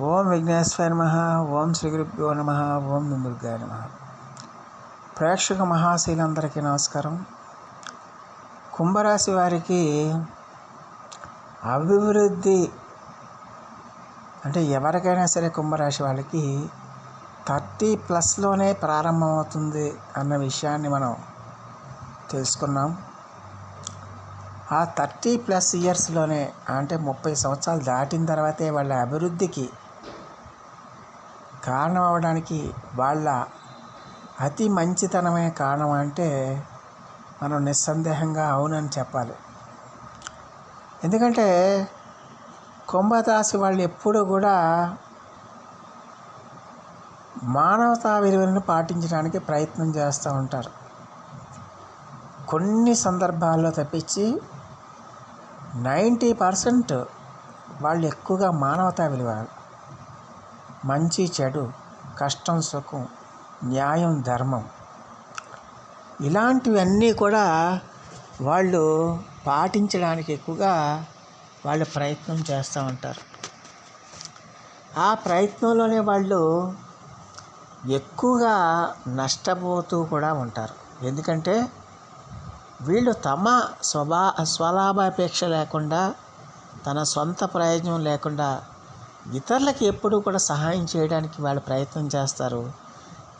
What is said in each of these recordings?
ఓం విఘ్నేశ్వర నమ ఓం శ్రీ గురుభ్యో నమ ఓం నిందుర్గాయ నమ. ప్రేక్షక మహాశీలందరికీ నమస్కారం. కుంభరాశి వారికి అభివృద్ధి అంటే ఎవరికైనా సరే కుంభరాశి వాళ్ళకి థర్టీ ప్లస్లోనే ప్రారంభమవుతుంది అన్న విషయాన్ని మనం తెలుసుకున్నాం. ఆ థర్టీ ప్లస్ ఇయర్స్లోనే అంటే ముప్పై సంవత్సరాలు దాటిన తర్వాతే వాళ్ళ అభివృద్ధికి కారణం అవ్వడానికి వాళ్ళ అతి మంచితనమే కారణం అంటే మనం నిస్సందేహంగా అవునని చెప్పాలి. ఎందుకంటే కుంభరాశి వాళ్ళు ఎప్పుడూ కూడా మానవతా విలువలను పాటించడానికి ప్రయత్నం చేస్తూ ఉంటారు. కొన్ని సందర్భాల్లో తప్పించి నైంటీ పర్సెంట్ వాళ్ళు ఎక్కువగా మానవతా విలువ మంచి చెడు కష్టం సుఖం న్యాయం ధర్మం. ఇలాంటివన్నీ కూడా వాళ్ళు పాటించడానికి ఎక్కువగా వాళ్ళు ప్రయత్నం చేస్తూ ఉంటారు. ఆ ప్రయత్నంలోనే వాళ్ళు ఎక్కువగా నష్టపోతూ కూడా ఉంటారు. ఎందుకంటే వీళ్ళు తమ స్వభా స్వలాభాపేక్ష లేకుండా తన సొంత ప్రయోజనం లేకుండా ఇతరులకు ఎప్పుడూ కూడా సహాయం చేయడానికి వాళ్ళు ప్రయత్నం చేస్తారు.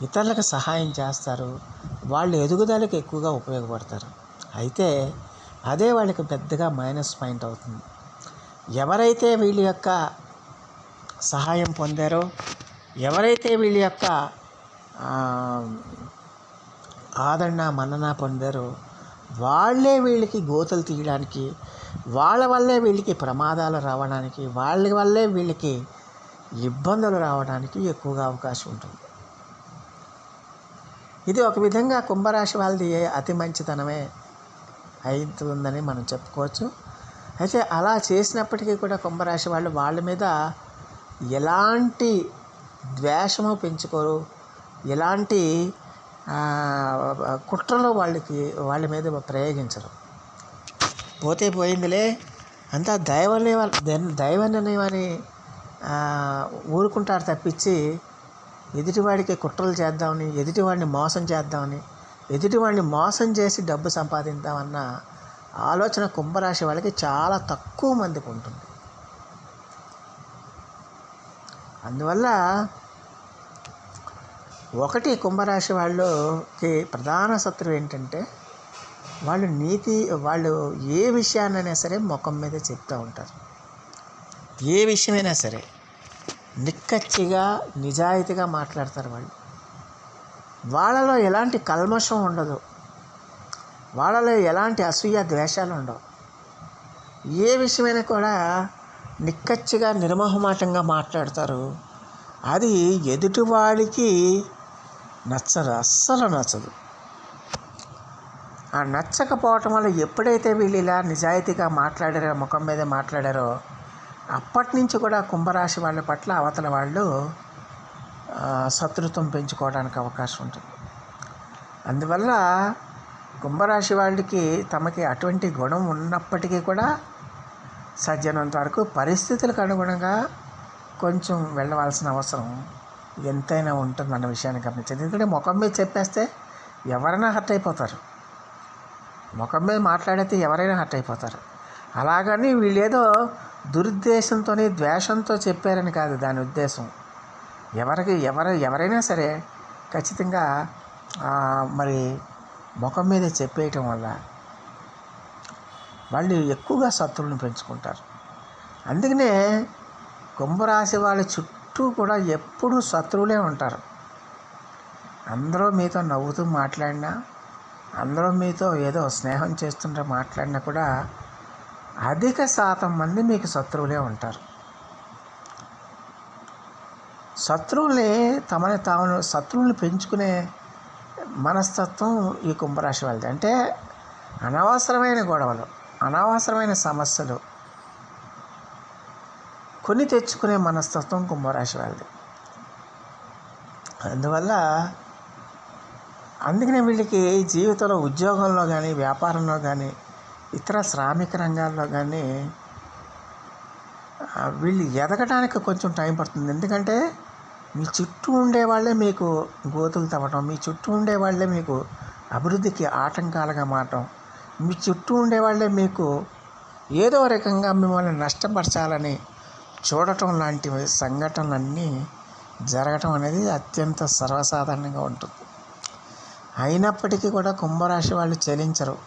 ఇతరులకు సహాయం చేస్తారు. వాళ్ళు ఎదుగుదలకు ఎక్కువగా ఉపయోగపడతారు. అయితే అదే వాళ్ళకి పెద్దగా మైనస్ పాయింట్ అవుతుంది. ఎవరైతే వీళ్ళ యొక్క సహాయం పొందారో ఎవరైతే వీళ్ళ యొక్క ఆదరణ మన్నన పొందారో వాళ్ళే వీళ్ళకి గోతలు తీయడానికి వాళ్ళ వల్లే వీళ్ళకి ప్రమాదాలు రావడానికి వాళ్ళ వల్లే వీళ్ళకి ఇబ్బందులు రావడానికి ఎక్కువగా అవకాశం ఉంటుంది. ఇది ఒక విధంగా కుంభరాశి వాళ్ళది అతి మంచితనమే అవుతుందని మనం చెప్పుకోవచ్చు. అయితే అలా చేసినప్పటికీ కూడా కుంభరాశి వాళ్ళు వాళ్ళ మీద ఎలాంటి ద్వేషము పెంచుకోరు ఎలాంటి కుట్రలు వాళ్ళకి వాళ్ళ మీద ప్రయోగించరు. పోతే పోయిందిలే. అంతా దైవనే దైవని ఊరుకుంటారు తప్పించి ఎదుటివాడికి కుట్రలు చేద్దామని ఎదుటివాడిని మోసం చేద్దామని ఎదుటివాడిని మోసం చేసి డబ్బు సంపాదిద్దామన్న ఆలోచన కుంభరాశి వాళ్ళకి చాలా తక్కువ మందికి ఉంటుంది. అందువల్ల ఒకటి కుంభరాశి వాళ్ళకి ప్రధాన శత్రువు ఏంటంటే వాళ్ళు నీతి వాళ్ళు ఏ విషయాన్నైనా సరే ముఖం మీద చెప్తూ ఉంటారు. ఏ విషయమైనా సరే నిక్కచ్చిగా నిజాయితీగా మాట్లాడతారు వాళ్ళు. వాళ్ళలో ఎలాంటి కల్మషం ఉండదు. వాళ్ళలో ఎలాంటి అసూయ ద్వేషాలు ఉండవు. ఏ విషయమైనా కూడా నిక్కచ్చిగా నిర్మోహమాటంగా మాట్లాడతారు. అది ఎదుటివాడికి నచ్చదు అస్సలు నచ్చదు. ఆ నచ్చకపోవటం వల్ల ఎప్పుడైతే వీళ్ళు ఇలా నిజాయితీగా మాట్లాడారో ముఖం మీద మాట్లాడారో అప్పటి నుంచి కూడా కుంభరాశి వాళ్ళ పట్ల అవతల వాళ్ళు శత్రుత్వం పెంచుకోవడానికి అవకాశం ఉంటుంది. అందువల్ల కుంభరాశి వాళ్ళకి తమకి అటువంటి గుణం ఉన్నప్పటికీ కూడా సజ్జనంత వరకు పరిస్థితులకు అనుగుణంగా కొంచెం వెళ్ళవలసిన అవసరం ఎంతైనా ఉంటుందన్న విషయాన్ని గమనించింది ఎందుకంటే ముఖం మీద చెప్పేస్తే ఎవరైనా హర్ట్ అయిపోతారు. ముఖం మీద మాట్లాడితే ఎవరైనా హర్ట్ అయిపోతారు. అలాగని వీళ్ళేదో దురుద్దేశంతోనే ద్వేషంతో చెప్పారని కాదు దాని ఉద్దేశం. ఎవరికి ఎవరు ఎవరైనా సరే ఖచ్చితంగా మరి ముఖం మీద చెప్పేయటం వల్ల వాళ్ళు ఎక్కువగా శత్రువులను పెంచుకుంటారు. అందుకనే కుంభరాశి వాళ్ళ చుట్టూ కూడా ఎప్పుడూ శత్రువులే ఉంటారు. అందరూ మీతో నవ్వుతూ మాట్లాడినా అందరూ మీతో ఏదో స్నేహం చేస్తుంటే మాట్లాడినా కూడా అధిక శాతం మంది మీకు శత్రువులే ఉంటారు. శత్రువుల్ని తమని తాము శత్రువుల్ని పెంచుకునే మనస్తత్వం ఈ కుంభరాశి వాళ్ళది. అంటే అనవసరమైన గొడవలు అనవసరమైన సమస్యలు కొని తెచ్చుకునే మనస్తత్వం కుంభరాశి వాళ్ళది. అందువల్ల అందుకనే వీళ్ళకి జీవితంలో ఉద్యోగంలో కానీ వ్యాపారంలో కానీ ఇతర శ్రామిక రంగాల్లో కానీ వీళ్ళు ఎదగడానికి కొంచెం టైం పడుతుంది. ఎందుకంటే మీ చుట్టూ ఉండే వాళ్ళే మీకు గోతులు తవ్వటం మీ చుట్టూ ఉండే వాళ్ళే మీకు అభివృద్ధికి ఆటంకాలుగా మారటం మీ చుట్టూ ఉండే వాళ్ళే మీకు ఏదో రకంగా మిమ్మల్ని నష్టపరచాలని చూడటం లాంటి సంఘటనలన్నీ జరగటం అనేది అత్యంత సర్వసాధారణంగా ఉంటుంది. అయినప్పటికీ కూడా కుంభరాశి వాళ్ళు చెలించరు.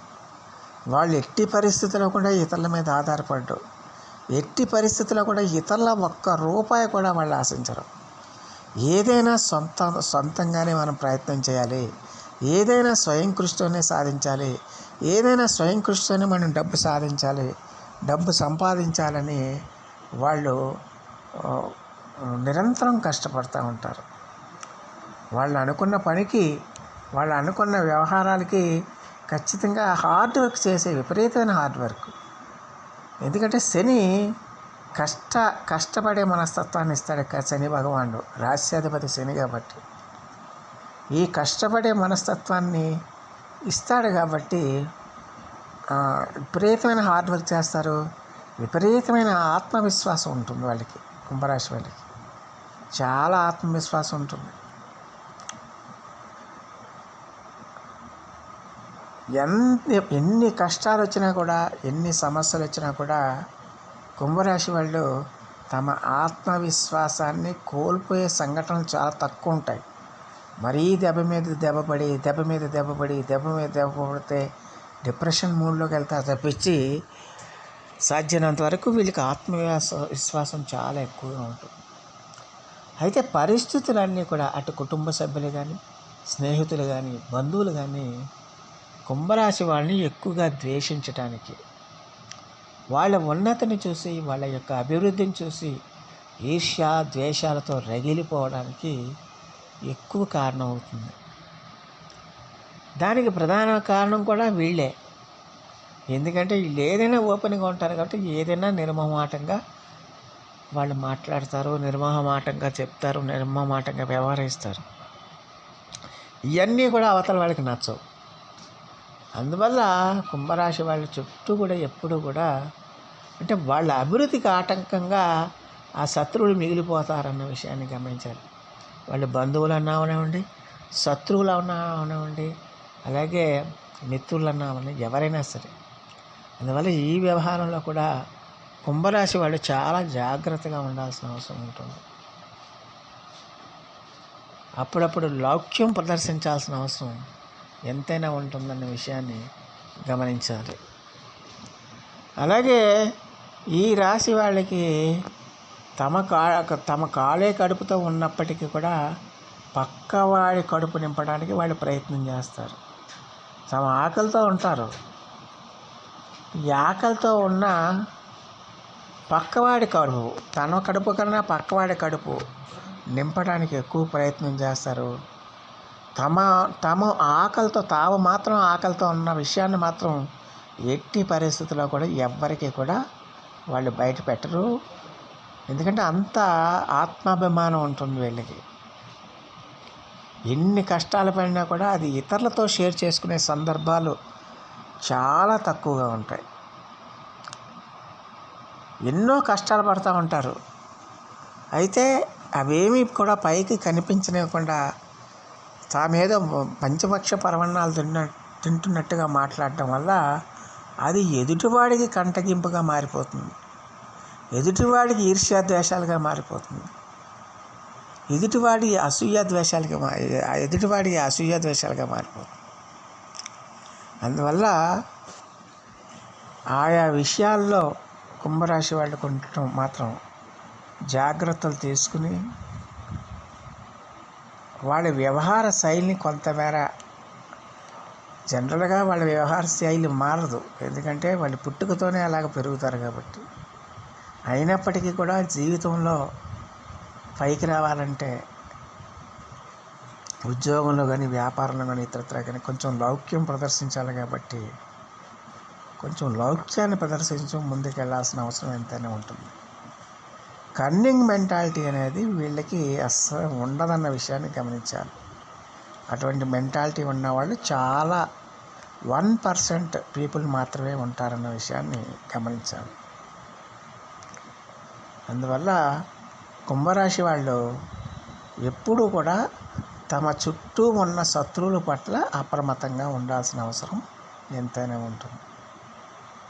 వాళ్ళు ఎట్టి పరిస్థితుల్లో కూడా ఇతరుల మీద ఆధారపడ్డు ఎట్టి పరిస్థితుల్లో కూడా ఇతరుల ఒక్క రూపాయి కూడా వాళ్ళు ఆశించరు. ఏదైనా సొంత సొంతంగానే మనం ప్రయత్నం చేయాలి. ఏదైనా స్వయం కృషితోనే సాధించాలి. ఏదైనా స్వయం కృషితోనే మనం డబ్బు సాధించాలి. డబ్బు సంపాదించాలని వాళ్ళు నిరంతరం కష్టపడుతూ ఉంటారు. వాళ్ళు అనుకున్న పనికి వాళ్ళు అనుకున్న వ్యవహారాలకి ఖచ్చితంగా హార్డ్ వర్క్ చేసే విపరీతమైన హార్డ్ వర్క్ ఎందుకంటే శని కష్ట కష్టపడే మనస్తత్వాన్ని ఇస్తాడు శని భగవానుడు. రాస్యాధిపతి శని కాబట్టి. ఈ కష్టపడే మనస్తత్వాన్ని ఇస్తాడు కాబట్టి విపరీతమైన హార్డ్ వర్క్ చేస్తారు. విపరీతమైన ఆత్మవిశ్వాసం ఉంటుంది వాళ్ళకి కుంభరాశి వాళ్ళకి. చాలా ఆత్మవిశ్వాసం ఉంటుంది. ఎన్ని ఎన్ని కష్టాలు వచ్చినా కూడా ఎన్ని సమస్యలు వచ్చినా కూడా కుంభరాశి వాళ్ళు తమ ఆత్మవిశ్వాసాన్ని కోల్పోయే సంఘటనలు చాలా తక్కువ ఉంటాయి మరీ దెబ్బ మీద దెబ్బ పడి దెబ్బ మీద దెబ్బ పడి దెబ్బ మీద దెబ్బ పడితే డిప్రెషన్ మూడ్లోకి వెళ్తారు తప్పించి సాధ్యమైనంత వరకు వీళ్ళకి ఆత్మవిశ్వాస విశ్వాసం చాలా ఎక్కువగా ఉంటుంది. అయితే పరిస్థితులన్నీ కూడా అటు కుటుంబ సభ్యులు కానీ స్నేహితులు కానీ బంధువులు కానీ కుంభరాశి వాళ్ళని ఎక్కువగా ద్వేషించటానికి. వాళ్ళ ఉన్నతిని చూసి వాళ్ళ యొక్క అభివృద్ధిని చూసి ఈర్ష్య ద్వేషాలతో రగిలిపోవడానికి ఎక్కువ కారణం అవుతుంది. దానికి ప్రధాన కారణం కూడా వీళ్ళే. ఎందుకంటే వీళ్ళు ఏదైనా ఓపెన్గా ఉంటారు కాబట్టి ఏదైనా నిర్మమాటంగా వాళ్ళు మాట్లాడతారు నిర్మహమాటంగా చెప్తారు నిర్మమాటంగా వ్యవహరిస్తారు. ఇవన్నీ కూడా అవతల వాళ్ళకి నచ్చవు. అందువల్ల కుంభరాశి వాళ్ళ చుట్టూ కూడా ఎప్పుడూ కూడా అంటే వాళ్ళ అభివృద్ధికి ఆటంకంగా ఆ శత్రువులు మిగిలిపోతారన్న విషయాన్ని గమనించాలి. వాళ్ళు బంధువులు అన్నా అవనివ్వండి శత్రువులు అన్నా అవనివ్వండి అలాగే మిత్రులు అన్నా అవనివ్వండి ఎవరైనా సరే. అందువల్ల ఈ వ్యవహారంలో కూడా కుంభరాశి వాళ్ళు చాలా జాగ్రత్తగా ఉండాల్సిన అవసరం ఉంటుంది. అప్పుడప్పుడు లౌక్యం ప్రదర్శించాల్సిన అవసరం ఎంతైనా ఉంటుందన్న విషయాన్ని గమనించాలి. అలాగే ఈ రాశి వాళ్ళకి తమ కా తమ కాలే కడుపుతో ఉన్నప్పటికీ కూడా పక్కవాడి కడుపు నింపడానికి వాళ్ళు ప్రయత్నం చేస్తారు. తమ ఆకలితో ఉంటారు. ఈ ఆకలితో ఉన్న పక్కవాడి కడుపు తన కడుపు కన్నా పక్కవాడి కడుపు నింపడానికి ఎక్కువ ప్రయత్నం చేస్తారు. తమ తమ ఆకలితో తాము మాత్రం ఆకలితో ఉన్న విషయాన్ని మాత్రం ఎట్టి పరిస్థితుల్లో కూడా ఎవ్వరికి కూడా వాళ్ళు బయట పెట్టరు. ఎందుకంటే అంత ఆత్మాభిమానం ఉంటుంది వీళ్ళకి. ఎన్ని కష్టాలు పడినా కూడా అది ఇతరులతో షేర్ చేసుకునే సందర్భాలు చాలా తక్కువగా ఉంటాయి. ఎన్నో కష్టాలు పడుతూ ఉంటారు. అయితే అవేమీ కూడా పైకి కనిపించనివ్వకుండా తామేదో పంచపక్ష పరమన్నాలు తిన్న తింటున్నట్టుగా మాట్లాడటం వల్ల అది ఎదుటివాడికి కంటగింపుగా మారిపోతుంది. ఎదుటివాడికి ఈర్ష్యాద్వేషాలుగా మారిపోతుంది. ఎదుటివాడి అసూయ ద్వేషాలుగా మా ఎదుటివాడి అసూయ ద్వేషాలుగా మారిపోతుంది. అందువల్ల ఆయా విషయాల్లో కుంభరాశి వాళ్ళు కొంచెం మాత్రం జాగ్రత్తలు తీసుకుని వాళ్ళ వ్యవహార శైలిని కొంతమేర జనరల్గా వాళ్ళ వ్యవహార శైలి మారదు. ఎందుకంటే వాళ్ళు పుట్టుకతోనే అలాగ పెరుగుతారు కాబట్టి. అయినప్పటికీ కూడా జీవితంలో పైకి రావాలంటే ఉద్యోగంలో కానీ వ్యాపారంలో కానీ ఇతరత్ర కానీ కొంచెం లౌక్యం ప్రదర్శించాలి కాబట్టి కొంచెం లౌక్యాన్ని ప్రదర్శించడం ముందుకు వెళ్ళాల్సిన అవసరం ఎంతైనా ఉంటుంది. కన్నింగ్ మెంటాలిటీ అనేది వీళ్ళకి అస్సలు ఉండదన్న విషయాన్ని గమనించాలి. అటువంటి మెంటాలిటీ ఉన్నవాళ్ళు చాలా వన్ పర్సెంట్ పీపుల్ మాత్రమే ఉంటారన్న విషయాన్ని గమనించాలి. అందువల్ల కుంభరాశి వాళ్ళు ఎప్పుడూ కూడా తమ చుట్టూ ఉన్న శత్రువుల పట్ల అప్రమత్తంగా ఉండాల్సిన అవసరం ఎంతైనా ఉంటుంది.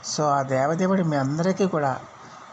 సో ఆ దేవదేవుడు మీ అందరికీ కూడా